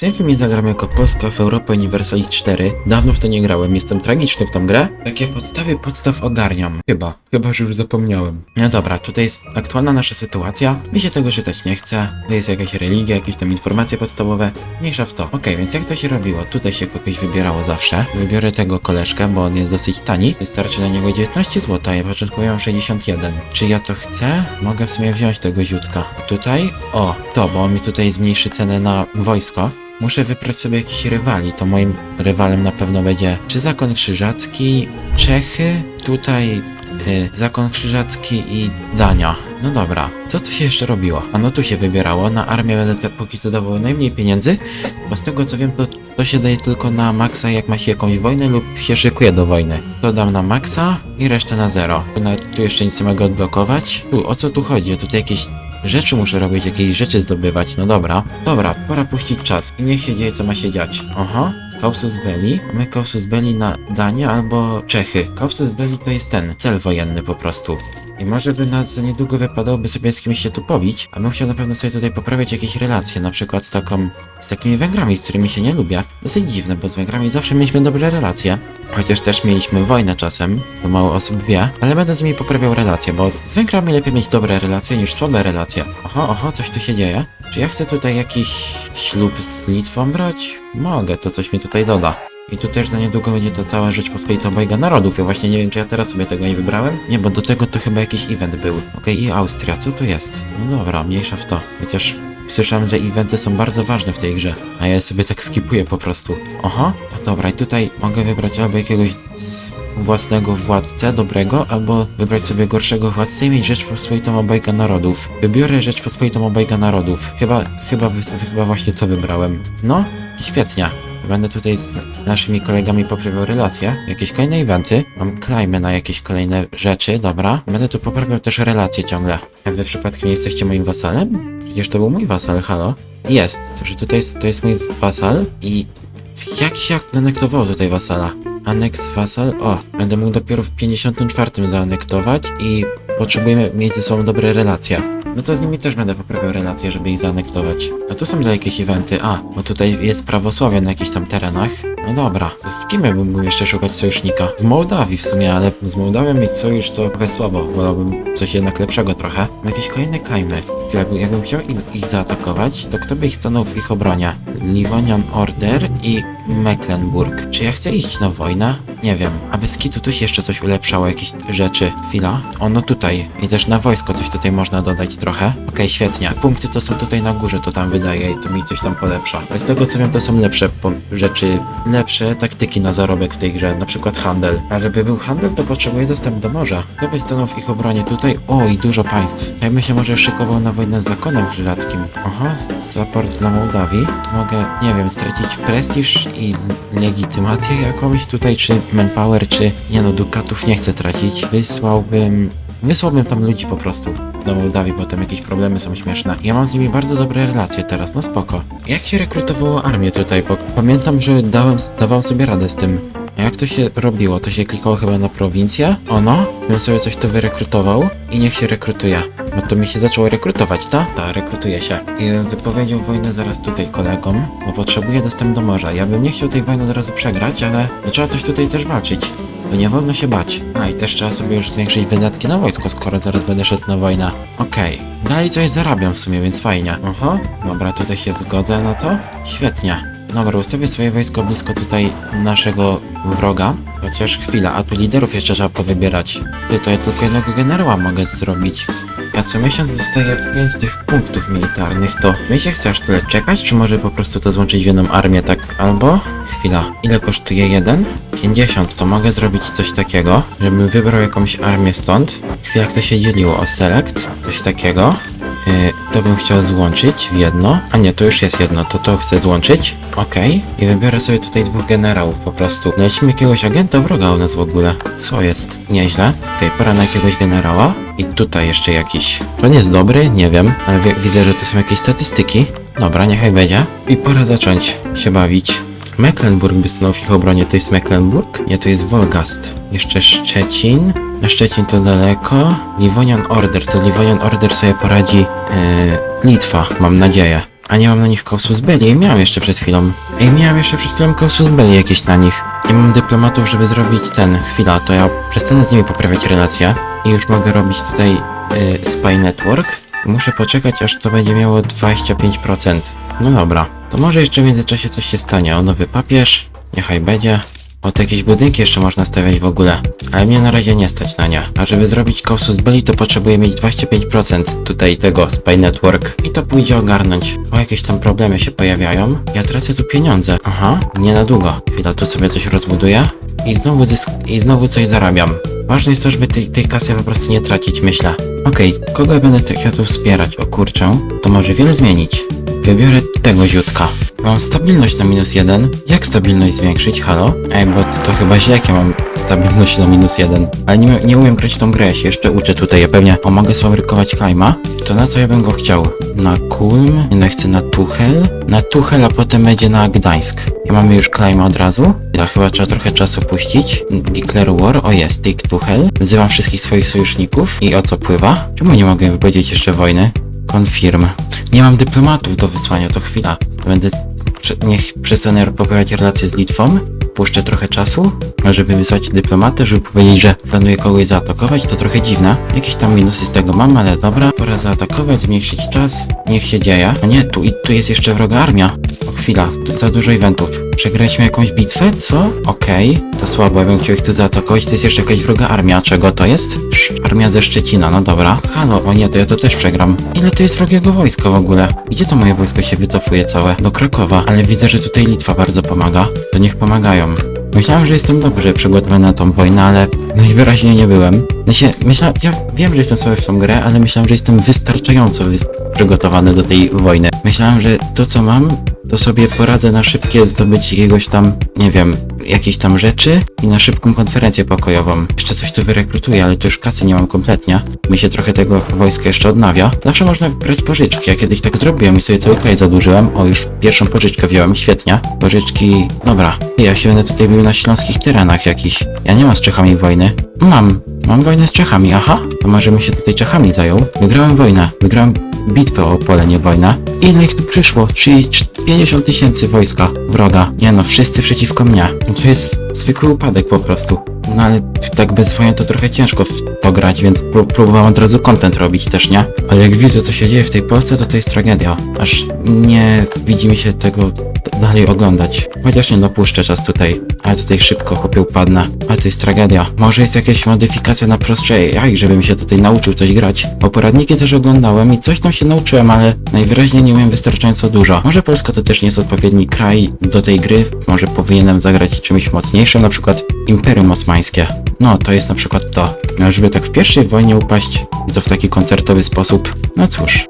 W tym filmie zagram jako Polska w Europa Universalis 4. Dawno w to nie grałem, jestem tragiczny w tą grę. Takie podstawy podstaw ogarniam. Chyba, chyba, że już zapomniałem. No dobra, tutaj jest aktualna nasza sytuacja. Mi się tego czytać nie chce. To jest jakaś religia, jakieś tam informacje podstawowe. Mniejsza w to. Okej, więc jak to się robiło? Tutaj się kogoś wybierało zawsze. Wybiorę tego koleżkę, bo on jest dosyć tani. Wystarczy na niego 19 zł, ja początkowo mam 61. Czy ja to chcę? Mogę w sumie wziąć tego ziutka. A tutaj? O, to, bo on mi tutaj zmniejszy cenę na wojsko. Muszę wybrać sobie jakiś rywali. To moim rywalem na pewno będzie czy Zakon Krzyżacki, Czechy, tutaj y, Zakon Krzyżacki i Dania. No dobra, co tu się jeszcze robiło? A no tu się wybierało, na armię będę te póki co dawał najmniej pieniędzy, bo z tego co wiem to, to się daje tylko na maksa jak ma się jakąś wojnę lub się szykuje do wojny. To dam na maksa i resztę na zero. Nawet tu jeszcze nic nie mogę odblokować. Tu, o co tu chodzi? Tutaj jakieś Rzeczy muszę robić, jakieś rzeczy zdobywać, no dobra. Dobra, pora puścić czas i niech się dzieje co ma się dziać. Aha, Kausus Belli. Mamy Kausus Belli na Danię albo Czechy. Kausus Belli to jest ten, cel wojenny po prostu. I może by nas za niedługo wypadałoby sobie z kimś się tu pobić, a bym chciał na pewno sobie tutaj poprawiać jakieś relacje, na przykład z taką, z takimi Węgrami, z którymi się nie lubię. Dosyć dziwne, bo z Węgrami zawsze mieliśmy dobre relacje, chociaż też mieliśmy wojnę czasem, to mało osób wie, ale będę z nimi poprawiał relacje, bo z Węgrami lepiej mieć dobre relacje niż słabe relacje. Oho, oho, coś tu się dzieje. Czy ja chcę tutaj jakiś ślub z Litwą brać? Mogę, to coś mi tutaj doda. I tu też za niedługo będzie to cała Rzeczpospolita obojga narodów. Ja właśnie nie wiem, czy ja teraz sobie tego nie wybrałem. Nie, bo do tego to chyba jakiś event był. Okej, i Austria, co tu jest? No dobra, mniejsza w to. Chociaż słyszałem, że eventy są bardzo ważne w tej grze. A ja sobie tak skipuję po prostu. Oho, no dobra, i tutaj mogę wybrać albo jakiegoś własnego władcę dobrego, albo wybrać sobie gorszego władcę i mieć Rzeczpospolitą obojga narodów. Wybiorę Rzeczpospolitą obojga narodów. Chyba, chyba, chyba właśnie to wybrałem. No, świetnie. Będę tutaj z naszymi kolegami poprawiał relacje, jakieś kolejne eventy. Mam klejmy na jakieś kolejne rzeczy, dobra. Będę tu poprawiał też relacje ciągle. A wy przypadkiem nie jesteście moim wasalem? Przecież to był mój wasal, halo? Jest, że tutaj jest, to jest mój wasal i jak się anektowało tutaj wasala? Aneks wasal? O, będę mógł dopiero w 54 zaanektować i potrzebujemy mieć ze sobą dobre relacje. No to z nimi też będę poprawiał relacje, żeby ich zaanektować. A tu są za jakieś eventy. A, bo tutaj jest prawosławie na jakichś tam terenach. No dobra. W kim ja bym mógł jeszcze szukać sojusznika? W Mołdawii w sumie, ale z Mołdawią mieć sojusz to trochę słabo. Wolałbym coś jednak lepszego trochę. Jakieś kolejne klejmy. Jakby, jakbym chciał ich, ich zaatakować, to kto by ich stanął w ich obronie? Livonian Order i Mecklenburg. Czy ja chcę iść na wojnę? Nie wiem. A bez kitu tu się jeszcze coś ulepszało, jakieś rzeczy. Chwila. O, no tutaj. I też na wojsko coś tutaj można dodać trochę. Okej, świetnie. Punkty to są tutaj na górze, to tam wydaje i to mi coś tam polepsza. Ale z tego co wiem, to są lepsze rzeczy, lepsze taktyki na zarobek w tej grze, na przykład handel. A żeby był handel, to potrzebuję dostęp do morza. Kto by stanął w ich obronie tutaj? O, i dużo państw. Ja bym się może szykował na wojnę z zakonem krzyżackim. Aha, support dla Mołdawii. Tu mogę, nie wiem, stracić prestiż i legitymację jakąś tutaj, czy manpower, czy... Nie no, dukatów nie chcę tracić. Wysłałbym... Wysłałbym tam ludzi po prostu do Mołdawii, bo tam jakieś problemy są śmieszne. Ja mam z nimi bardzo dobre relacje teraz, no spoko. Jak się rekrutowało armię tutaj? Bo pamiętam, że dałem, dawałem sobie radę z tym. A Jak to się robiło? To się klikało chyba na prowincję? Ono? Bym sobie coś tu wyrekrutował i niech się rekrutuje. No to mi się zaczęło rekrutować, ta? Ta, rekrutuje się. I wypowiedział wojnę zaraz tutaj kolegom, bo potrzebuje dostęp do morza. Ja bym nie chciał tej wojny od razu przegrać, ale no trzeba coś tutaj też walczyć. To nie wolno się bać. A i też trzeba sobie już zwiększyć wydatki na wojsko, skoro zaraz będę szedł na wojnę. Okej. Dalej coś zarabiam w sumie, więc fajnie. Oho, dobra, tutaj się zgodzę na to. Świetnie. Dobra, ustawię swoje wojsko blisko tutaj naszego wroga. Chociaż chwila, a tu liderów jeszcze trzeba powybierać. Ty, to ja tylko jednego generała mogę zrobić. Ja co miesiąc dostaję 5 tych punktów militarnych, to mi się chce aż tyle czekać, czy może po prostu to złączyć w jedną armię, tak? Albo, chwila, ile kosztuje jeden? 50, to mogę zrobić coś takiego, żebym wybrał jakąś armię stąd. Chwila, jak to się dzieliło o select, coś takiego. Yy, to bym chciał złączyć w jedno. A nie, to już jest jedno, to to chcę złączyć. Okej. I wybiorę sobie tutaj dwóch generałów po prostu. Lecimy jakiegoś agenta wroga u nas w ogóle. Co jest? Nieźle. Okej, pora na jakiegoś generała. I tutaj jeszcze jakiś. To nie jest dobry, nie wiem, ale wi- widzę, że tu są jakieś statystyki. Dobra, niechaj będzie. I pora zacząć się bawić. Mecklenburg by stanął w ich obronie, to jest Mecklenburg? Nie, to jest Wolgast. Jeszcze Szczecin. Na Szczecin to daleko. Livonian Order, co z Livonian Order sobie poradzi yy, Litwa, mam nadzieję. A nie mam na nich kausus belli. Miałem jeszcze przed chwilą. Ej, miałem jeszcze przed chwilą kausus belli jakieś na nich. Nie mam dyplomatów, żeby zrobić ten. Chwila, to ja przestanę z nimi poprawiać relacje. I już mogę robić tutaj y, Spy Network. Muszę poczekać, aż to będzie miało 25%. No dobra. To może jeszcze w międzyczasie coś się stanie. O, nowy papież. Niechaj będzie. O, to jakieś budynki jeszcze można stawiać w ogóle. Ale mnie na razie nie stać na nie. A żeby zrobić kausus belli, to potrzebuję mieć 25% tutaj tego Spy Network. I to pójdzie ogarnąć. O, jakieś tam problemy się pojawiają. Ja tracę tu pieniądze. Aha, nie na długo. Chwila, tu sobie coś rozbuduję. I znowu zysk... I znowu coś zarabiam. Ważne jest to, żeby tej, tej kasy po prostu nie tracić, myślę. Okej, kogo ja będę chciał tu wspierać? O kurczę, to może wiele zmienić. Wybiorę tego ziutka. Mam stabilność na minus jeden. Jak stabilność zwiększyć? Halo? Ej, bo to, chyba źle, jak ja mam stabilność na minus jeden. Ale nie, nie umiem grać tą grę, ja się jeszcze uczę tutaj. Ja pewnie pomogę sfabrykować Klejma. To na co ja bym go chciał? Na Kulm? Nie no, chcę na Tuchel. Na Tuchel, a potem będzie na Gdańsk. I mamy już Klejma od razu. Ja chyba trzeba trochę czasu puścić. Declare War. O jest, Take Tuchel. Wzywam wszystkich swoich sojuszników. I o co pływa? Czemu nie mogę wypowiedzieć jeszcze wojny? Confirm. Nie mam dyplomatów do wysłania, to chwila. Będę. Niech przestanę poprawiać relacje z Litwą. Puszczę trochę czasu, żeby wysłać dyplomatę, żeby powiedzieć, że planuję kogoś zaatakować. To trochę dziwne. Jakieś tam minusy z tego mam, ale dobra. Pora zaatakować, zmniejszyć czas. Niech się dzieje. A nie, tu, tu jest jeszcze wroga armia. Chwila, tu za dużo eventów. Przegraliśmy jakąś bitwę, co? Okej, to słabo, ja bym chciał ich tu zaatakować. To jest jeszcze jakaś wroga armia. Czego to jest? Sz armia ze Szczecina, no dobra. Halo, o nie, to ja to też przegram. Ile to jest wrogiego wojska w ogóle? Gdzie to moje wojsko się wycofuje całe? Do Krakowa. Ale widzę, że tutaj Litwa bardzo pomaga. To niech pomagają. Myślałem, że jestem dobrze przygotowany na tą wojnę, ale najwyraźniej nie byłem. Ja, się, myśla, ja wiem, że jestem sobie w tą grę, ale myślałem, że jestem wystarczająco wys przygotowany do tej wojny. Myślałem, że to co mam, to sobie poradzę na szybkie zdobyć jakiegoś tam, nie wiem, jakieś tam rzeczy i na szybką konferencję pokojową. Jeszcze coś tu wyrekrutuję, ale to już kasy nie mam kompletnie. Mi się trochę tego wojska jeszcze odnawia. Zawsze można brać pożyczki. Ja kiedyś tak zrobiłem i sobie cały kraj zadłużyłem. O, już pierwszą pożyczkę wziąłem, świetnie. Pożyczki, dobra. Ja się będę tutaj bił na śląskich terenach jakiś. Ja nie mam z Czechami wojny. Mam. Mam wojnę z Czechami, aha. To może bym się tutaj Czechami zajął. Wygrałem wojnę. Wygrałem bitwę o Opole, nie wojnę. Ile ich tu przyszło? Czyli 50 tysięcy wojska wroga. Nie no, wszyscy przeciwko mnie. To jest zwykły upadek po prostu. No ale tak bez wojen to trochę ciężko w to grać, więc pró- próbowałem od razu content robić też, nie? Ale jak widzę co się dzieje w tej Polsce, to to jest tragedia. Aż nie widzi mi się tego dalej oglądać. Chociaż nie dopuszczę czas tutaj. Ale tutaj szybko chłopie upadnę. Ale to jest tragedia. Może jest jakaś modyfikacja na prostsze AI, żebym się tutaj nauczył coś grać. Bo poradniki też oglądałem i coś tam się nauczyłem, ale najwyraźniej nie umiem wystarczająco dużo. Może Polska to też nie jest odpowiedni kraj do tej gry. Może powinienem zagrać czymś mocniejszym, na przykład Imperium Osmańskie. No, to jest na przykład to. No, żeby tak w pierwszej wojnie upaść to w taki koncertowy sposób. No cóż.